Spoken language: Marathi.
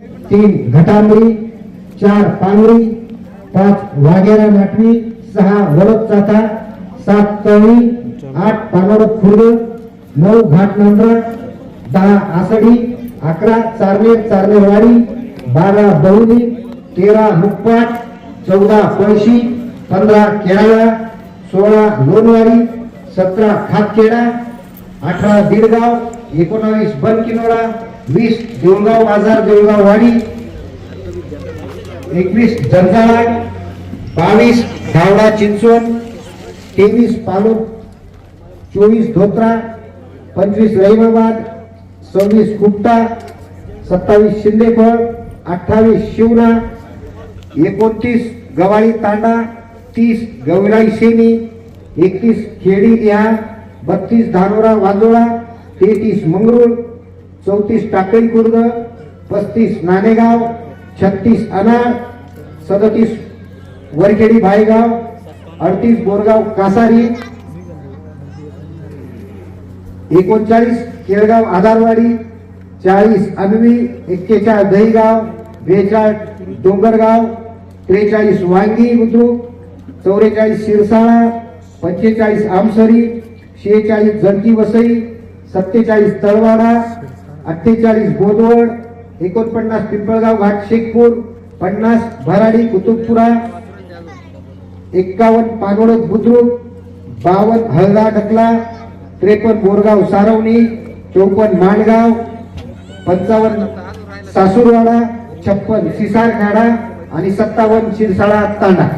तीन घटांबरी चार पांगरी पाच वाघेरा नाटवी सहा वरद चाता सात तळी आठ पानवड खुर्द नऊ घाट नांदरा दहा आसडी अकरा चारणे चारणेवाडी बारा बहुली तेरा मुकपाट चौदा पळशी पंधरा केराळा सोळा लोणवाडी सतरा खातखेडा अठरा दीडगाव एकोणावीस बनकिनोडा वीस देऊळगाव बाजार देऊळगाव वाडी एकवीस जंजावाड बावीस धावडा चिंचवण तेवीस पालू चोवीस धोत्रा. पंचवीस रहिमाबाद. सव्वीस कुपटा. सत्तावीस शिंदेफळ. अठ्ठावीस शिवना एकोणतीस गवाळी तांडा. तीस गवराई सेनी एकतीस खेडी लिहा बत्तीस धानोरा वाजोळा. तेहतीस मंगरूळ. चौतीस टाकळी खुर्द पस्तीस नाणेगाव छत्तीस अनार सदतीस वरखेडी भायगाव अडतीस बोरगाव कासारी एकोणचाळीस केळगाव आधारवाडी चाळीस अनवी एक्केचाळीस दहीगाव बेचाळीस डोंगरगाव त्रेचाळीस वांगी बुद्रुक चौवेचाळीस शिरसाळा पंचेचाळीस आमसरी शेहेचाळीस जणकी वसई सत्तेचाळीस तळवाडा अठ्ठेचाळीस बोदवड एकोणपन्नास पिंपळगाव घाट शेखपूर पन्नास भराडी कुतुबपुरा एक्कावन्न पानोळत बुद्रुक बावन्न हळदा डकला त्रेपन्न बोरगाव सारवणी चौपन्न माणगाव पंचावन्न सासूरवाडा छप्पन सिसारखाडा आणि सत्तावन्न शिरसाळा तांडा.